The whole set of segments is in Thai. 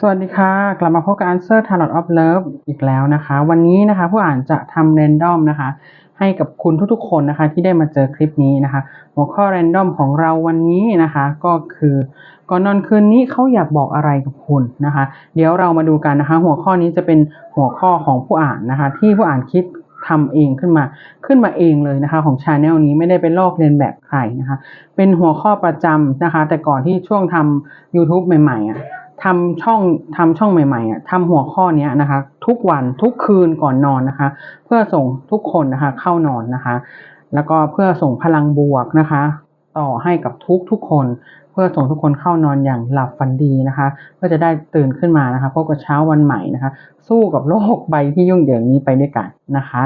สวัสดีค่ะ กลับมาพบกับ Answer Tarot of Love อีกแล้วนะคะ วันนี้นะคะผู้อ่านจะทำ random นะคะ ให้กับคุณทุกๆคนนะคะที่ได้มาเจอคลิปนี้นะคะ หัวข้อ random ของเราวันนี้นะคะ ก็คือก่อนนอนคืนนี้เขาอยากบอกอะไรกับคุณนะคะ เดี๋ยวเรามาดูกันนะคะ หัวข้อนี้จะเป็นหัวข้อของผู้อ่านนะคะ ที่ผู้อ่านคิดทำเองขึ้นมาขึ้นมาเองเลยนะคะ ของชาแนลนี้ไม่ได้เป็นลอกเลียนแบบใครนะคะ เป็นหัวข้อประจำนะคะ แต่ก่อนที่ช่วงทำ YouTube ใหม่ๆอะ ทำช่องทำช่องใหม่ๆอะทำหัวข้อเนี้ยนะคะ ทุกวันทุกคืนก่อนนอนนะคะ เพื่อส่งทุกคนนะคะเข้านอนนะคะ แล้วก็เพื่อส่งพลังบวกนะคะ ต่อให้กับทุกทุกๆคน เพื่อส่งทุกคนเข้านอนอย่างหลับฝันดีนะคะเพื่อจะได้ตื่นขึ้นมานะคะพบกับเช้าวันใหม่นะคะ สู้กับโลกใบที่ยุ่งเหยิงนี้ไปด้วยกันนะคะ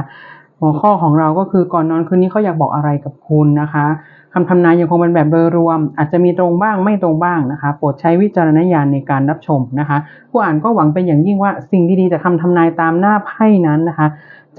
หัวข้อของเราก็คือก่อนนอนคืนนี้เขาอยากบอกอะไรกับคุณนะคะคำทำนายยังคงเป็นแบบโดยรวม อาจจะมีตรงบ้างไม่ตรงบ้างนะคะ โปรดใช้วิจารณญาณในการรับชมนะคะ ผู้อ่านก็หวังเป็นอย่างยิ่งว่าสิ่งดีๆจากคำทำนายตามหน้าไพ่นั้นนะคะ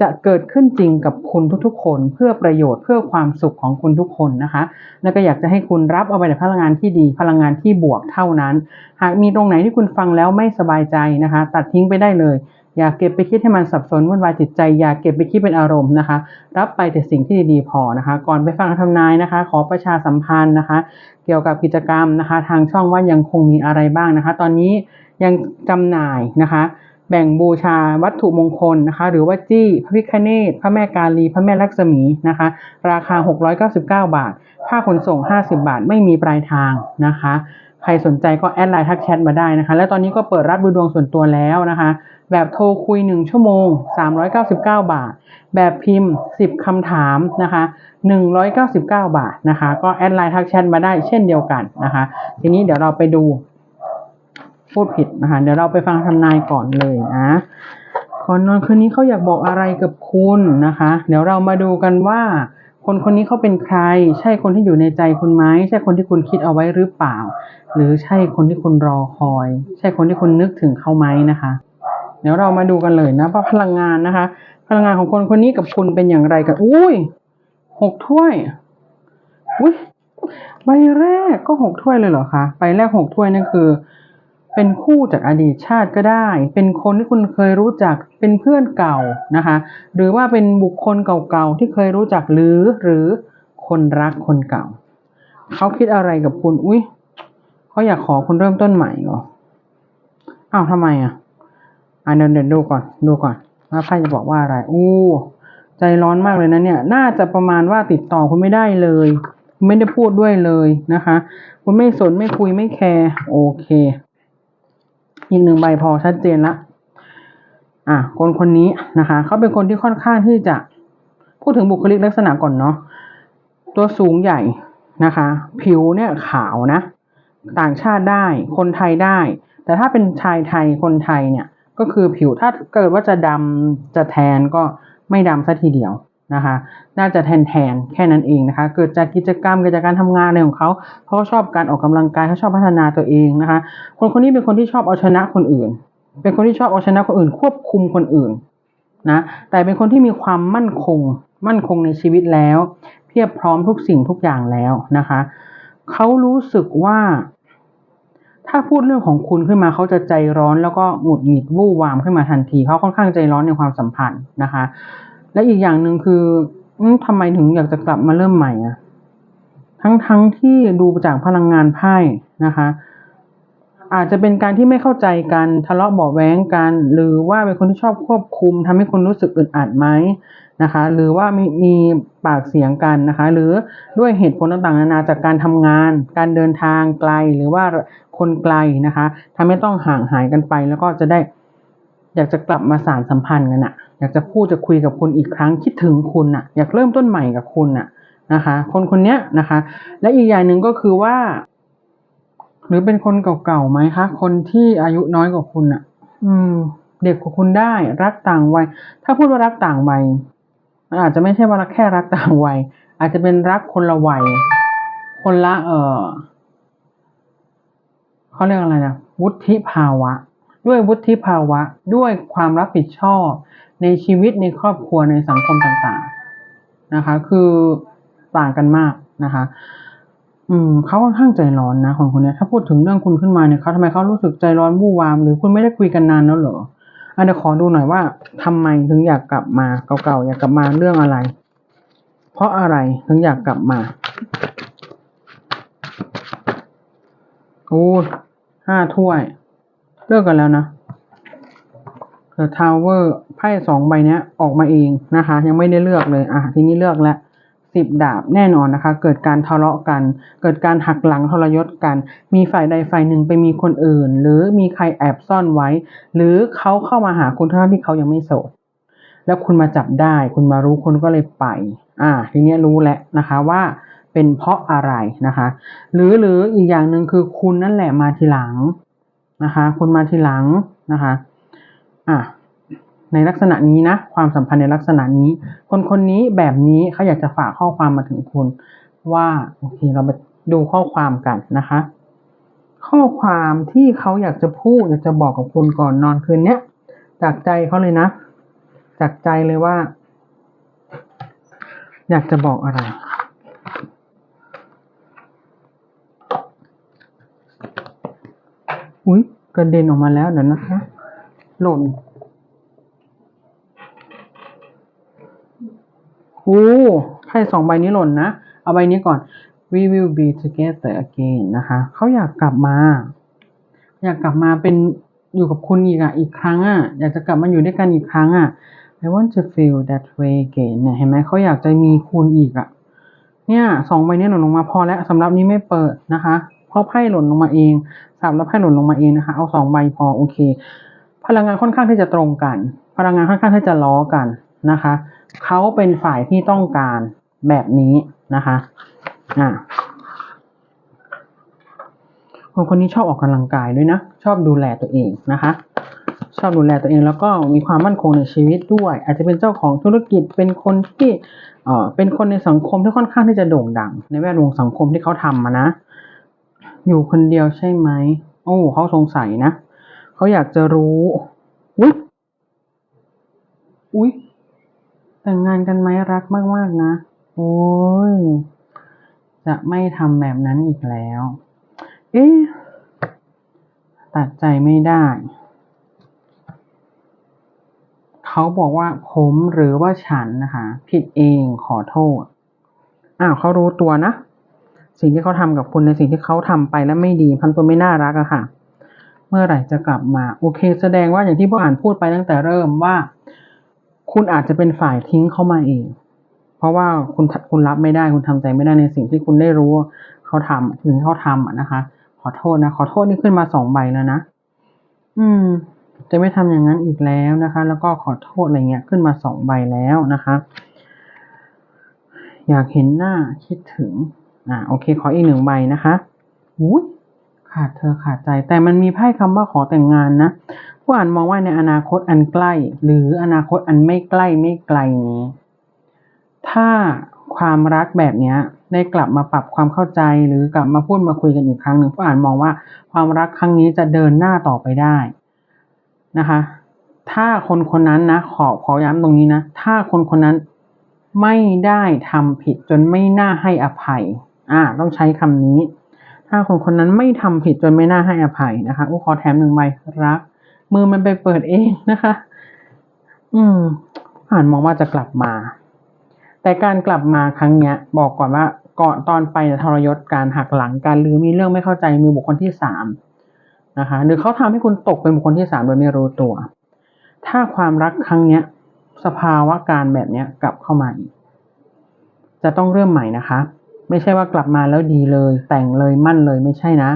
จะเกิดขึ้นจริงกับคุณทุกๆ คน เพื่อประโยชน์เพื่อความสุขของคุณทุกคนนะคะ แล้วก็อยากจะให้คุณรับเอาไปแต่พลังงานที่ดี พลังงานที่บวกเท่านั้น หากมีตรงไหนที่คุณฟังแล้วไม่สบายใจนะคะ ตัดทิ้งไปได้เลย อย่าเก็บไปคิดให้มันสับสนวุ่นวายจิตใจ อย่าเก็บไปคิดเป็นอารมณ์นะคะ รับไปแต่สิ่งที่ดีๆพอนะคะ ก่อนไปฟังคำทำนายนะคะ ขอประชาสัมพันธ์นะคะ เกี่ยวกับกิจกรรมนะคะ ทางช่องว่ายังคงมีอะไรบ้างนะคะ ตอนนี้ยังจำหน่ายนะคะ แบ่งบูชาวัตถุมงคลนะคะ หรือว่าจี้พระพิฆเนศพระแม่กาลี พระแม่ลักษมีนะคะ ราคา 699 บาท ค่าขนส่ง 50 บาทไม่มีปลายทางนะคะ ใครสนใจก็แอดไลน์ทักแชทมาได้นะคะ และตอนนี้ก็เปิดรับดูดวงส่วนตัวแล้วนะคะ แบบโทรคุย 1 ชั่วโมง 399 บาท แบบพิมพ์ 10 คำถามนะคะ 199 บาทนะคะ ก็แอดไลน์ทักแชทมาได้เช่นเดียวกันนะคะ ทีนี้เดี๋ยวเราไปดูพูดผิดนะคะ เดี๋ยวเราไปฟังทำนายก่อนเลยนะก่อนนอนคืนนี้เขาอยากบอกอะไรกับคุณนะคะ เดี๋ยวเรามาดูกันว่า คนคนนี้เขาเป็นใคร ใช่คนที่อยู่ในใจคุณไหมใช่คนที่คุณคิดเอาไว้หรือเปล่า หรือใช่คนที่คุณรอคอย ใช่คนที่คุณนึกถึงเขาไหมนะคะ เดี๋ยวเรามาดูกันเลยนะว่าพลังงานนะคะ พลังงานของคนคนนี้กับคุณเป็นอย่างไรกันอุ้ยหกถ้วยอุ้ยใบแรกก็หกถ้วยเลยเหรอคะใบแรกหกถ้วยนั่นคือ เป็นคู่จากอดีตชาติก็ได้ เป็นคนที่คุณเคยรู้จักเป็นเพื่อนเก่านะคะ หรือว่าเป็นบุคคลเก่าๆที่เคยรู้จักหรือหรือคนรักคนเก่า เขาคิดอะไรกับคุณอุ้ยเขาอยากขอคุณเริ่มต้นใหม่เหรออ้าวทำไมอะ อะเดินเดินดูก่อนดูก่อนว่าไพ่จะบอกว่าอะไรอู้ใจร้อนมากเลยนะเนี่ย น่าจะประมาณว่าติดต่อคุณไม่ได้เลย ไม่ได้พูดด้วยเลยนะคะ คุณไม่สนไม่คุยไม่แคร์โอเค อีกหนึ่งใบพอชัดเจนละอะคนคนนี้นะคะ เขาเป็นคนที่ค่อนข้างที่จะพูดถึงบุคลิกลักษณะก่อนเนาะตัวสูงใหญ่นะคะ ผิวเนี่ยขาวนะ ต่างชาติได้ คนไทยได้ แต่ถ้าเป็นชายไทยคนไทยเนี่ย ก็คือผิวถ้าเกิดว่าจะดำจะแทนก็ไม่ดำซะทีเดียวนะคะ น่าจะแทนแทนแค่นั้นเองนะคะ เกิดจากกิจกรรมเกิดจากการทำงานอะไรของเขาเขาก็ชอบการออกกำลังกายเขาชอบพัฒนาตัวเองนะคะ คนคนนี้เป็นคนที่ชอบเอาชนะคนอื่น เป็นคนที่ชอบเอาชนะคนอื่น ควบคุมคนอื่นนะ แต่เป็นคนที่มีความมั่นคง มั่นคงในชีวิตแล้ว เพียบพร้อมทุกสิ่งทุกอย่างแล้วนะคะ เขารู้สึกว่า ถ้าพูดเรื่องของคุณขึ้นมาเขาจะใจร้อนแล้วก็หงุดหงิดวู่วามขึ้นมาทันทีเขาค่อนข้างใจร้อนในความสัมพันธ์นะคะ และอีกอย่างหนึ่งคืออืมทำไมถึงอยากจะกลับมาเริ่มใหม่อะทั้งทั้งที่ดูจากพลังงานไพ่นะคะ อาจจะเป็นการที่ไม่เข้าใจกันทะเลาะเบาแว้งกันหรือว่าเป็นคนที่ชอบควบคุมทำให้คนรู้สึกอึดอัดไหมนะคะ หรือว่ามีมีปากเสียงกันนะคะ หรือด้วยเหตุผลต่างๆนานาจากการทำงาน การเดินทางไกลหรือว่า คนไกลนะคะทำให้ต้องห่างหายกันไป แล้วก็จะได้อยากจะกลับมาสานสัมพันธ์กันอะอยากจะพูดจะคุยกับคุณอีกครั้งคิดถึงคุณอะอยากเริ่มต้นใหม่กับคุณอะนะคะ คนคนนี้นะคะ และอีกอย่างหนึ่งก็คือว่า หรือเป็นคนเก่าๆไหมคะ คนที่อายุน้อยกว่าคุณอะอืม เด็กกว่าคุณได้รักต่างวัย ถ้าพูดว่ารักต่างวัยมันอาจจะไม่ใช่ว่ารักแค่รักต่างวัย อาจจะเป็นรักคนละวัย คนละเออ เขาเรียกอะไรนะวุฒิภาวะ ด้วยวุฒิภาวะด้วยความรับผิดชอบ ในชีวิตในครอบครัวในสังคมต่างๆนะคะ คือต่างกันมากนะคะอืมเขาค่อนข้างใจร้อนนะคนคนนี้ถ้าพูดถึงเรื่องคุณขึ้นมาเนี่ยเขาทำไมเขารู้สึกใจร้อนวู่วาม หรือคุณไม่ได้คุยกันนานแล้วเหรออะเดี๋ยวขอดูหน่อยว่าทำไมถึงอยากกลับมาเก่าๆอยากกลับมาเรื่องอะไร เพราะอะไรถึงอยากกลับมา โอ้ห้าถ้วย เลิกกันแล้วนะ The Tower ไพ่สองใบเนี้ยออกมาเองนะคะ ยังไม่ได้เลือกเลย อะ ทีนี้เลือกแล้วสิบดาบแน่นอนนะคะ เกิดการทะเลาะกัน เกิดการหักหลังทรยศกัน มีฝ่ายใดฝ่ายหนึ่งไปมีคนอื่น หรือมีใครแอบซ่อนไว้ หรือเขาเข้ามาหาคุณทั้งที่เขายังไม่โสดแล้วคุณมาจับได้ คุณมารู้คุณก็เลยไป อ่า ทีนี้รู้แล้วนะคะว่า เป็นเพราะอะไรนะคะ หรือหรืออีกอย่างหนึ่งคือคุณนั่นแหละมาทีหลังนะคะคุณมาทีหลังนะคะอะในลักษณะนี้นะ ความสัมพันธ์ในลักษณะนี้ คนคนนี้แบบนี้เขาอยากจะฝากข้อความมาถึงคุณ ว่าโอเคเราไปดูข้อความกันนะคะ ข้อความที่เขาอยากจะพูดอยากจะบอกกับคุณก่อนนอนคืนเนี้ยจากใจเขาเลยนะ จากใจเลยว่า อยากจะบอกอะไร อุ้ยกระเด็นออกมาแล้วเดี๋ยวนะคะหล่นโอ้ไพ่สองใบนี้หล่นนะ เอาใบนี้ก่อน we will be together again นะคะ เขาอยากกลับมา อยากกลับมาเป็นอยู่กับคุณอีกอะอีกครั้งอะอยากจะกลับมาอยู่ด้วยกันอีกครั้งอะ I want to feel that way again เนี่ยเห็นไหมเขาอยากจะมีคุณอีกอะเนี่ยสองใบนี้หล่นลงมาพอแล้วสำหรับนี้ไม่เปิดนะคะ เพราะไพ่หล่นลงมาเองสามแล้วไพ่หล่นลงมาเองนะคะเอาสองใบพอโอเค พลังงานค่อนข้างที่จะตรงกัน พลังงานค่อนข้างที่จะล้อกันนะคะเขาเป็นฝ่ายที่ต้องการแบบนี้นะคะอ่าคนคนนี้ชอบออกกำลังกายด้วยนะ ชอบดูแลตัวเองนะคะ ชอบดูแลตัวเองแล้วก็มีความมั่นคงในชีวิตด้วย อาจจะเป็นเจ้าของธุรกิจเป็นคนที่เอ่อเป็นคนในสังคมที่ค่อนข้างที่จะโด่งดัง ในแวดวงสังคมที่เขาทำมานะ อยู่คนเดียวใช่ไหม โอ้เขาสงสัยนะ เขาอยากจะรู้ อุ้ยอุ้ยแต่งงานกันไหมรักมาก ๆ นะ โอ้ย จะไม่ทำแบบนั้นอีกแล้ว เอ๊ะ ตัดใจไม่ได้ เขาบอกว่าผมหรือว่าฉันนะคะ ผิดเองขอโทษ อ้าวเขารู้ตัวนะ สิ่งที่เขาทำกับคุณในสิ่งที่เขาทำไปแล้วไม่ดีพันตัวไม่น่ารักอะค่ะ เมื่อไหร่จะกลับมาโอเค แสดงว่าอย่างที่พวกอ่านพูดไปตั้งแต่เริ่มว่า คุณอาจจะเป็นฝ่ายทิ้งเข้ามาเอง เพราะว่าคุณคุณรับไม่ได้คุณทำใจไม่ได้ในสิ่งที่คุณได้รู้ว่าเขาทำถึงเขาทำอะนะคะ ขอโทษนะขอโทษนี่ขึ้นมาสองใบแล้วนะอืม จะไม่ทำอย่างนั้นอีกแล้วนะคะ แล้วก็ขอโทษอะไรเงี้ยขึ้นมาสองใบแล้วนะคะ อยากเห็นหน้าคิดถึง อ่าโอเค ขออีกหนึ่งใบนะคะอุ้ยขาดเธอขาดใจ แต่มันมีไพ่คำว่าขอแต่งงานนะผู้อ่านมองว่าในอนาคตอันใกล้ หรืออนาคตอันไม่ใกล้ไม่ไกลนี้ ถ้าความรักแบบเนี้ยได้กลับมาปรับความเข้าใจหรือกลับมาพูดมาคุยกันอีกครั้งหนึ่งผู้อ่านมองว่าความรักครั้งนี้จะเดินหน้าต่อไปได้นะคะ ถ้าคนคนนั้นนะขอขอย้ำตรงนี้นะ ถ้าคนคนนั้นไม่ได้ทำผิดจนไม่น่าให้อภัย อ่า ต้องใช้คำนี้ ถ้าคนคนนั้นไม่ทำผิดจนไม่น่าให้อภัยนะคะอู้ขอแถมหนึ่งใบรัก มือมันไปเปิดเองนะคะ อืม อ่านมองว่าจะกลับมา แต่การกลับมาครั้งเนี้ย บอกก่อนว่าก่อนตอนไปทรยศการหักหลังการหรือมีเรื่องไม่เข้าใจมีบุคคลที่สามนะคะ หรือเขาทำให้คุณตกเป็นบุคคลที่สามโดยไม่รู้ตัว ถ้าความรักครั้งเนี้ย สภาวะการแบบเนี้ยกลับเข้ามาอีก จะต้องเริ่มใหม่นะคะ ไม่ใช่ว่ากลับมาแล้วดีเลย แต่งเลยมั่นเลยไม่ใช่นะ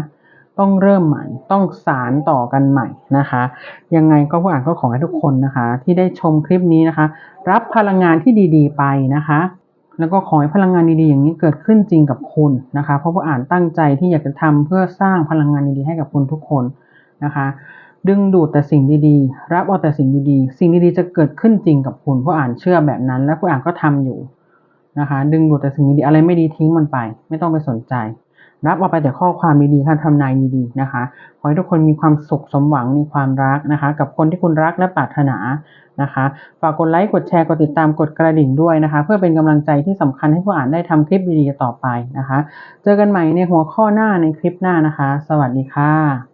ต้องเริ่มใหม่ต้องสารต่อกันใหม่นะคะ ยังไงก็ผู้อ่านก็ขอให้ทุกคนนะคะ ที่ได้ชมคลิปนี้นะคะ รับพลังงานที่ดี ๆ ไปนะคะแล้วก็ขอให้พลังงานดีๆอย่างนี้เกิดขึ้นจริงกับคุณนะคะ เพราะผู้อ่านตั้งใจที่อยากจะทำเพื่อสร้างพลังงานดีๆให้กับคุณทุกคนนะคะ ดึงดูดแต่สิ่งดีๆ รับเอาแต่สิ่งดีๆ สิ่งดีๆจะเกิดขึ้นจริงกับคุณผู้อ่านเชื่อแบบนั้น และผู้อ่านก็ทำอยู่ นะคะ ดึงดูดแต่สิ่งดีๆอะไรไม่ดีทิ้งมันไป ไม่ต้องไปสนใจ รับเอาไปแต่ข้อความดีๆคำทำนายดีๆนะคะ ขอให้ทุกคนมีความสุขสมหวังมีความรักนะคะ กับคนที่คุณรักและปรารถนานะคะ ฝากกดไลค์ กดแชร์ กดติดตาม กดกระดิ่งด้วยนะคะ เพื่อเป็นกำลังใจที่สำคัญให้ผู้อ่านได้ทำคลิปดีๆต่อไปนะคะ เจอกันใหม่ในหัวข้อหน้าในคลิปหน้านะคะ สวัสดีค่ะ